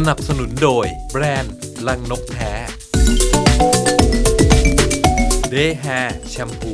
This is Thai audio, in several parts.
สนับสนุนโดย แบรนด์ ลังนกแท้ เดย์แฮร์แชมพู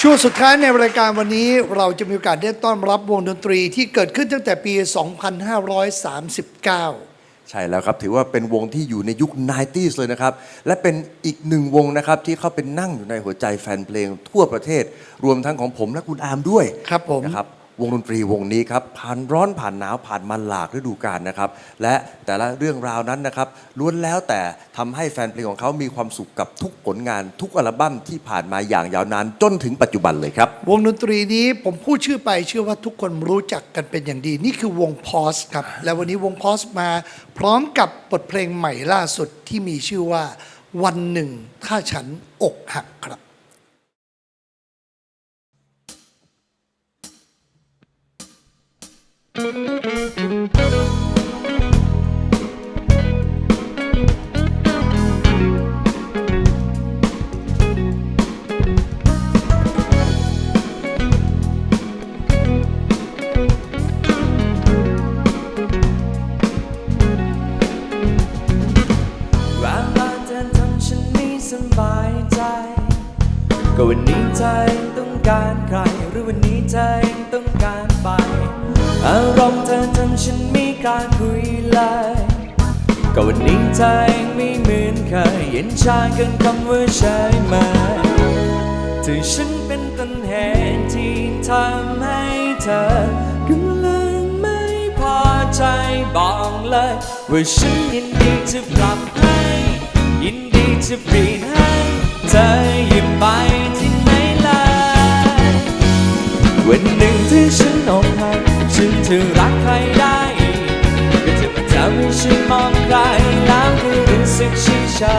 ช่วงสุดท้ายในรายการวันนี้เราจะมีโอกาสได้ต้อนรับวงดนตรีที่เกิดขึ้นตั้งแต่ปี 2539 ใช่แล้วครับ ถือว่าเป็นวงที่อยู่ในยุค 90s เลยนะครับ และเป็นอีกหนึ่งวงนะครับ ที่เข้าเป็นนั่งอยู่ในหัวใจแฟนเพลงทั่วประเทศ รวมทั้งของผมและคุณอาร์มด้วยครับผม นะครับ วงดนตรีวงนี้ครับผ่านร้อนผ่านหนาวผ่านมาหลากฤดูกาลนะครับ และแต่ละเรื่องราวนั้นนะครับล้วนแล้วแต่ทำให้แฟนเพลงของเขามีความสุขกับทุกผลงานทุกอัลบั้มที่ผ่านมาอย่างยาวนานจนถึงปัจจุบันเลยครับ วงดนตรีนี้ผมพูดชื่อไปเชื่อว่าทุกคนรู้จักกันเป็นอย่างดี นี่คือวงพอสครับ และวันนี้วงพอสมาพร้อมกับบทเพลงใหม่ล่าสุดที่มีชื่อว่า วันหนึ่งถ้าฉันอกหักครับ ก็วันนี้เธอยังต้องการใคร หรือวันนี้เธอต้องการ อารมณ์เธอทำฉันไม่กล้าคุยเลยก็วันนี้เธอยังไม่เหมือนเคยเย็นชาเกินคำว่าใช่ไหมที่ฉันเป็นต้นเหตุที่ทำให้เธอกำลังไม่พอใจบอกเลยว่าฉันยินดีจะปรับให้ยินดีจะเปลี่ยนให้เธออย่าไปที่ไหนเลยวันหนึ่งที่ฉันอกหักฉัน จะรักใครได้ก็จะมาทำให้ฉันมองใครแล้วก็รู้สึกชิชา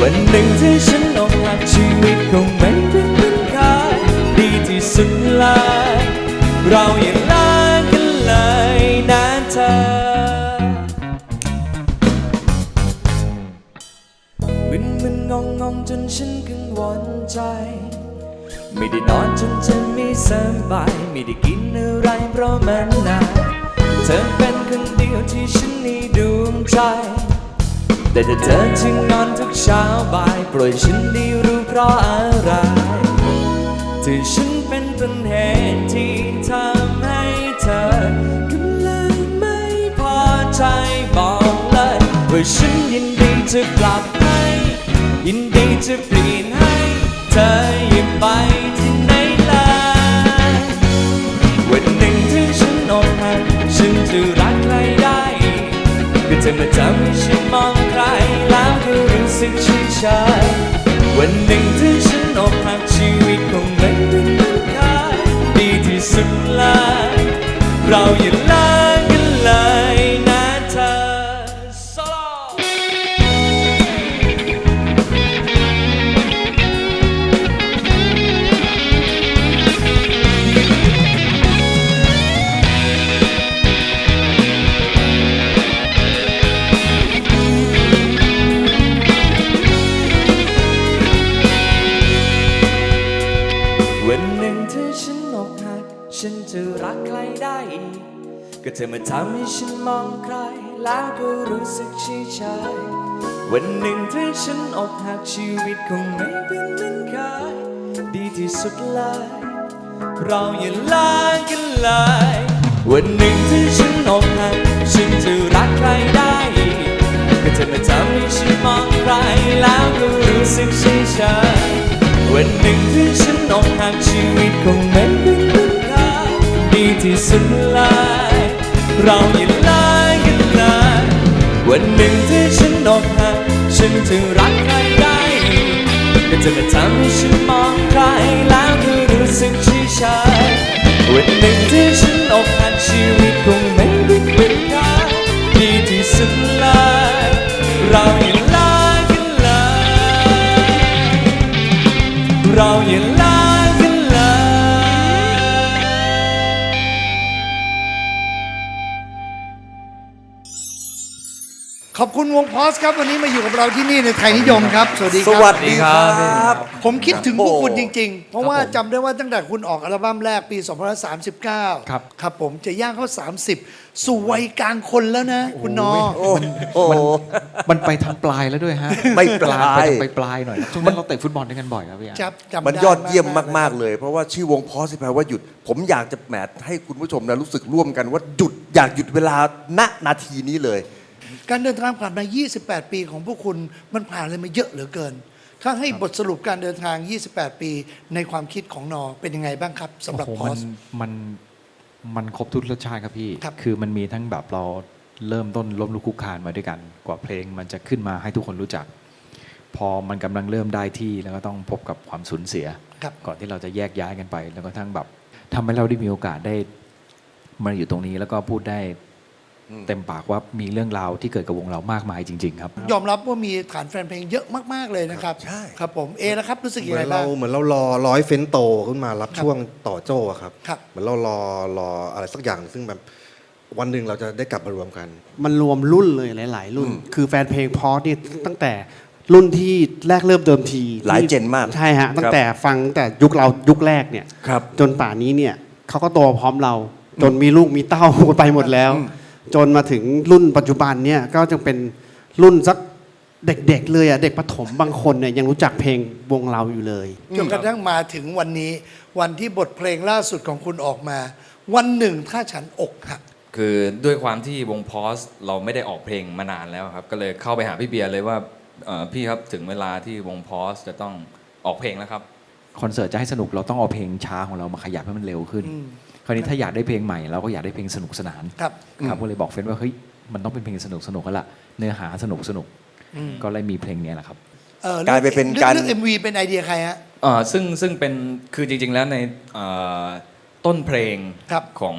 วันหนึ่งที่ฉันอกหักชีวิตคงไม่เป็นเหมือนเคยดีที่สุดเลยเราอย่าลากันเลยนะเธอมึนมึนงงงงจนฉันกังวลใจ ไม่ได้นอนจนฉันไม่สบายไม่ได้กินอะไรเพราะ มันนาเธอเป็นคนเดียวที่ฉันในดวงใจ แต่ถ้าเธอจึงนอนทุกเช้าบ่ายโปรดฉันได้รู้เพราะอะไรที่ฉันเป็นต้นเหตุที่ทำให้เธอกำลังไม่พอใจบอกเลยว่าฉันยินดีจะกลับให้ยินดีจะเปลี่ยนให้เธออย่าไป ก็จะมาทำให้ฉันมองใครแล้วก็รู้สึกชื่นชายวันหนึ่งที่ฉันอกหักชีวิตคงไม่เป็นเมืองไทยดีที่สุดเลย วันหนึ่งที่ฉันอกหัก ฉันจะรักใครได้อีก ก็เธอมาทำให้ฉันมองใคร แล้วก็รู้สึกชี้ชายวันหนึ่งที่ฉันอกหักชีวิตคงไม่เป็นเหมือนเคยดีที่สุดเลยเราอย่าลากันเลยวันหนึ่งที่ฉันอกหักฉันจะรัก วันหนึ่งที่ฉันอกหักฉันจะรักใครได้ก็จะมาทำให้ฉันมองใคร ขขอบคุณวงพอสครับวันนี้มาอยู่กับเราที่นี่ในไทยนิยมครับ สวัสดีคสรับ วัสดีครับผมคิดถึงพวกคุณโอ้จริง ๆ เพราะว่าจำได้ว่าตั้งแต่คุณออกอัลบั้มแรกปี2539 ครับ ครับผมจะย่างเข้า 30 สู่วัยกลางคนแล้วนะ คุณนอ โอ้โอ้มันไปทางปลายแล้วด้วยฮะไม่ปลาย ไปทางปลายๆหน่อยครับช่วงนั้นเราเตะฟุตบอลด้วยกันบ่อยครับพี่อาร์จับจำมันได้ยอดเยี่ยมๆมาก ๆ เลย เพราะว่าชื่อวงพอสแปลว่าหยุด ผมอยากจะแหมให้คุณผู้ชมนะรู้สึกร่วมกันว่าหยุดอยากหยุดเวลาณนาทีนี้เลย การเดินทางผ่านมา 28 ปีของพวกคุณมันผ่านอะไรมาเยอะเหลือเกิน ถ้าให้บทสรุปการเดินทาง 28 ปีในความคิดของนอเป็นยังไงบ้างครับสำหรับโอ้พโหอมันสมันมันครบทุกรสชาติครับพี่ครับคือมันมีทั้งแบบเราเริ่มต้นล้มลุกคลุกคลานมาด้วยกัน กว่าเพลงมันจะขึ้นมาให้ทุกคนรู้จัก พอมันกำลังเริ่มได้ที่แล้วก็ต้องพบกับความสูญเสีย ครับ ก่อนที่เราจะแยกย้ายกันไป แล้วก็ทั้งแบบทำให้เราได้มีโอกาสได้มาอยู่ตรงนี้แล้วก็พูดได้ เต็มปากว่ามีเรื่องราวที่เกิดกับวงเรามากมายจริง ๆ ครับ ยอมรับว่ามีฐานแฟนเพลงเยอะมาก ๆ เลยนะครับ ใช่ ครับผมเอแล้วครับรู้สึกเหยังมืไงอนบ้าเราง เหมือนเรารอร้อยเฟ้นโตขึ้นมารับครับช่วงต่อโจ้อะครับ ครับ เหมือนเรารอรออะไรสักอย่างซึ่งแบบวันหนึ่งเราจะได้กลับมารวมกัน มันรวมรุ่นเลยหลาย ๆ รุ่นอืมคือแฟนเพลงพอสนี่ตั้งแต่รุ่นที่แรกเริ่มเดิมทีหลายที่เจนมากใช่ฮะ ตั้งแต่ฟังตั้งแต่ยุคเรายุคแรกเนี่ยครับ จนป่านนี้เนี่ยเขาก็โตพร้อมเรา จนมีลูกมีเต้า ไปหมดแล้ว จนมาถึงรุ่นปัจจุบันเนี่ยก็จะเป็นรุ่นสักเด็กๆเลยอะเด็กประถมบางคนเนี่ยยังรู้จักเพลงวงเราอยู่เลย จนกระทั่งมาถึงวันนี้วันที่บทเพลงล่าสุดของคุณออกมา วันหนึ่งถ้าฉันอกหักคือด้วยความที่วงพอสเราไม่ได้ออกเพลงมานานแล้วครับ ก็เลยเข้าไปหาพี่เบียร์เลยว่าเอ่อพี่ครับถึงเวลาที่วงพอสจะต้องออกเพลงแล้วครับ คอนเสิร์ตจะให้สนุกเราต้องเอาเพลงช้าของเรามาขยับให้มันเร็วขึ้น อืม คราวนี้ถ้าอยากได้เพลงใหม่เราก็อยากได้เพลงสนุกสนานครับครับก็เลยบอกเฟนว่าเฮ้ยมันต้องเป็นเพลงสนุกสนุกกันละเนื้อหาสนุกสนุกก็เลยมีเพลงเนี้ยแหละครับเอ่อกลายไปเป็นการเรื่องเอ็มวีเป็นไอเดียใครฮะเอ่อซึ่งซึ่งเป็นคือจริง ๆ แล้วในเอ่อต้นเพลงครับของ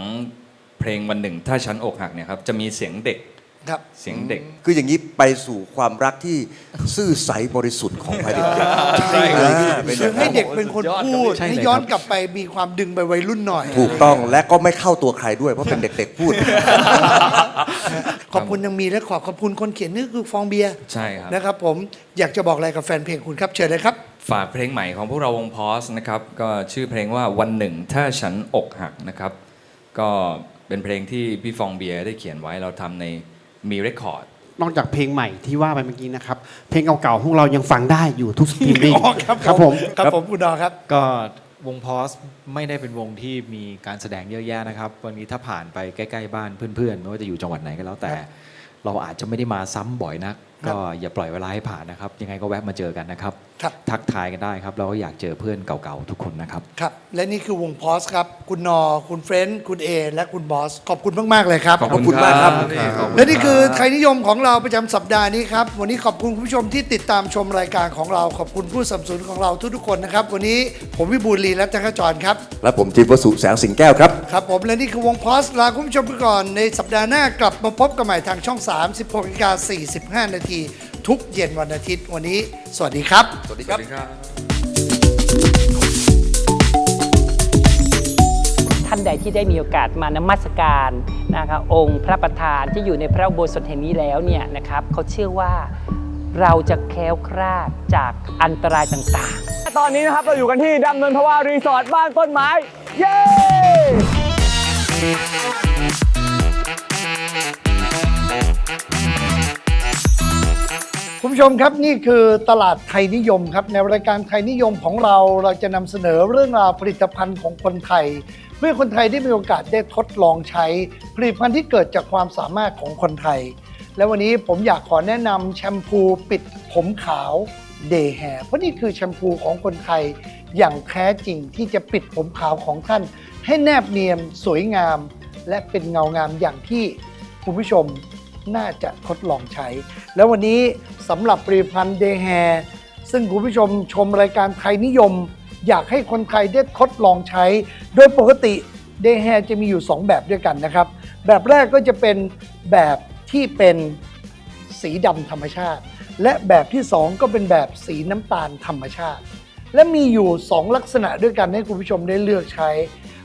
เพลงวันหนึ่ง ถ้าฉันอกหักเนี่ยครับจะมีเสียงเด็ก ครับเสียงเด็ก คืออย่างนี้ไปสู่ความรักที่ซื่อใสบริสุทธิ์ของภายในเด็กใช่อ่าเป็นอคือย่างให้นั้นเด็กเป็นคนพูดใช่เลยให้ย้อนครับกลับไปมีความดึงไปวัยรุ่นหน่อย ถูกต้องและก็ไม่เข้าตัวใครด้วยเพราะเป็นเด็กๆพูด ขอบคุณยังมีและขอขอบคุณคนเขียนนี่คือฟองเบียร์ใช่ครับนะครับ ผมอยากจะบอกอะไรกับแฟนเพลงคุณครับเชิญเลยครับฝากเพลงใหม่ของพวกเราวงพอสนะครับก็ชื่อเพลงว่าวันหนึ่งถ้าฉันอกหักนะครับ ก็เป็นเพลงที่พี่ฟองเบียร์ได้เขียนไว้เราทำใน มีเรคคอร์ดนอกจากเพลงใหม่ที่ว่าไปเมื่อกี้นะครับ เพลงเก่าๆพวกเรายังฟังได้อยู่ทุกสตรีมมิ่งอ๋อครับครับผมครับผมคุณดอครับ ก็วงพอสไม่ได้เป็นวงที่มีการแสดงเยอะแยะนะครับ วันนี้ถ้าผ่านไปใกล้ ๆ บ้านเพื่อนๆ ไม่ว่าจะอยู่จังหวัดไหนก็แล้วแต่ เราอาจจะไม่ได้มาซ้ำบ่อยนัก ก็อย่าปล่อยเวลาให้ผ่านนะครับ ยังไงก็แวะมาเจอกันนะครับ ครับ ทักทายกันได้ครับเราก็อยากเจอเพื่อนเก่าๆทุกคนนะครับ ครับ และนี่คือวงพอสครับ คุณนอ คุณเฟรนด์คุณเอ และคุณบอส ขอบคุณมาก ๆ เลยครับ ขอบคุณมากครับและนี่คือไทยนิยมของเราประจำสัปดาห์นี้ครับ วันนี้ขอบคุณคุณผู้ชมที่ติดตามชมรายการของเรา ขอบคุณผู้สนับสนุนของเราทุกๆคนนะครับ วันนี้ผมวิบูลย์ลีและจักรจรครับ และผมจิมวสุแสงสิงแก้วครับ ครับผมและนี่คือวงพอสลาคุณผู้ชมไปก่อน ในสัปดาห์หน้ากลับมาพบกันใหม่ทางช่อง3 16นาฬิกา45 นาทีทุกเย็นวันอาทิตย์วันนี้ สวัสดีครับ สวัสดีครับ ท่านใดที่ได้มีโอกาสมานมัสการนะครับองค์พระประธานที่อยู่ในพระอุโบสถแห่งนี้แล้วเนี่ยนะครับเขาเชื่อว่าเราจะแคล้วคลาดจากอันตรายต่างๆ ตอนนี้นะครับเราอยู่กันที่ดำเนินทวารีสอร์ทบ้านต้นไม้ เย้ ผู้ชมครับนี่คือตลาดไทยนิยมครับในรายการไทยนิยมของเราเราจะนำเสนอเรื่องราวผลิตภัณฑ์ของคนไทย เพื่อคนไทยได้มีโอกาสได้ทดลองใช้ ผลิตภัณฑ์ที่เกิดจากความสามารถของคนไทย และวันนี้ผมอยากขอแนะนำแชมพูปิดผมขาวเดย์แฮเพราะนี่คือแชมพูของคนไทยอย่างแท้จริงที่จะปิดผมขาวของท่าน ให้แนบเนียนสวยงาม และเป็นเงางามอย่างที่คุณผู้ชม น่าจะทดลองใช้ แล้ววันนี้สำหรับผลิตภัณฑ์เดแฮซึ่งคุณผู้ชมชมรายการไทยนิยม อยากให้คนไทยได้ทดลองใช้ โดยปกติเดแฮจะมีอยู่ 2 แบบด้วยกันนะครับ แบบแรกก็จะเป็นแบบที่เป็นสีดำธรรมชาติ และแบบที่ 2 ก็เป็นแบบสีน้ำตาลธรรมชาติ และมีอยู่ 2 ลักษณะด้วยกันให้คุณผู้ชมได้เลือกใช้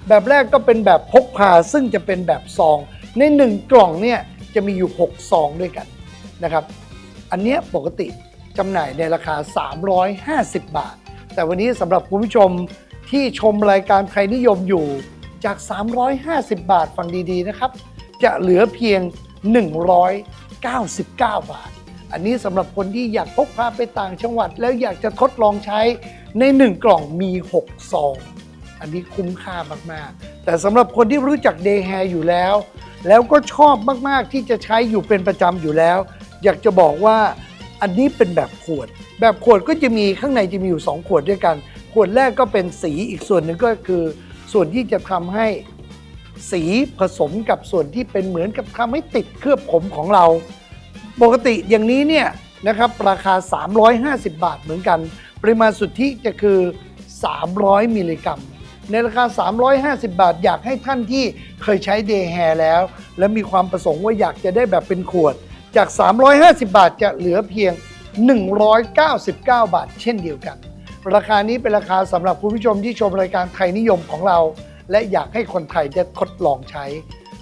แบบแรกก็เป็นแบบพกพาซึ่งจะเป็นแบบซอง ใน 1 กล่องเนี่ย จะมีอยู่ 6 ซองด้วยกันนะครับ อันเนี้ยปกติจำหน่ายในราคา 350 บาท แต่วันนี้สำหรับคุณผู้ชมที่ชมรายการไทยนิยมอยู่จาก 350 บาทฟังดีๆนะครับ จะเหลือเพียง 199 บาท อันนี้สำหรับคนที่อยากพกพาไปต่างจังหวัด แล้วอยากจะทดลองใช้ใน 1 กล่องมี 6 ซอง อันนี้คุ้มค่ามากๆ แต่สำหรับคนที่รู้จักเดย์แฮร์อยู่แล้ว แล้วก็ชอบมาก ๆ ที่จะใช้อยู่เป็นประจำอยู่แล้ว อยากจะบอกว่าอันนี้เป็นแบบขวด แบบขวดก็จะมีข้างในจะมีอยู่ 2 ขวดด้วยกัน ขวดแรกก็เป็นสีอีกส่วนหนึ่งก็คือ ส่วนที่จะทำให้สีผสมกับส่วนที่เป็นเหมือนกับทำให้ติดเคลือบผมของเรา ปกติอย่างนี้เนี่ยนะครับราคา 350 บาทเหมือนกัน ปริมาณสุทธิจะคือ 300 มิลลิกรัม ในราคา 350 บาท อยากให้ท่านที่เคยใช้เดย์แฮร์แล้ว และมีความประสงค์ว่าอยากจะได้แบบเป็นขวด จาก 350 บาทจะเหลือเพียง 199 บาท เช่นเดียวกัน ราคานี้เป็นราคาสำหรับคุณผู้ชมที่ชมรายการไทยนิยมของเรา และอยากให้คนไทยได้ทดลองใช้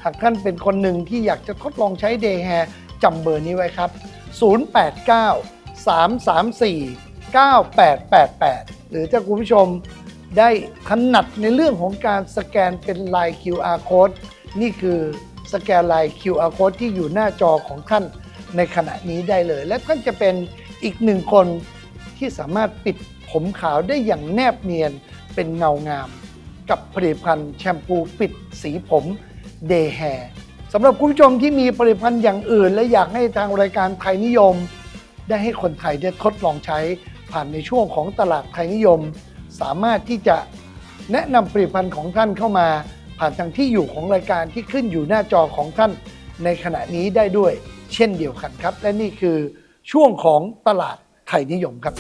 หากท่านเป็นคนหนึ่งที่อยากจะทดลองใช้เดย์แฮร์จำเบอร์นี้ไว้ครับ 089 334 9888 หรือถ้าคุณผู้ชม ได้ถนัดในเรื่องของการสแกนเป็นลาย QR code นี่คือสแกนลาย QR code ที่อยู่หน้าจอของท่านในขณะนี้ได้เลย และท่านจะเป็นอีกหนึ่งคนที่สามารถปิดผมขาวได้อย่างแนบเนียนเป็นเงางาม กับผลิตภัณฑ์แชมพูปิดสีผมเดย์แฮร์สำหรับคุณผู้ชมที่มีผลิตภัณฑ์อย่างอื่น และอยากให้ทางรายการไทยนิยม ได้ให้คนไทยได้ทดลองใช้ผ่านในช่วงของตลาดไทยนิยม สามารถที่จะแนะนำผลิตภัณฑ์ของท่านเข้ามา ผ่านทางที่อยู่ของรายการที่ขึ้นอยู่หน้าจอของท่านในขณะนี้ได้ด้วย เช่นเดียวกันครับ และนี่คือช่วงของตลาดไทยนิยมครับ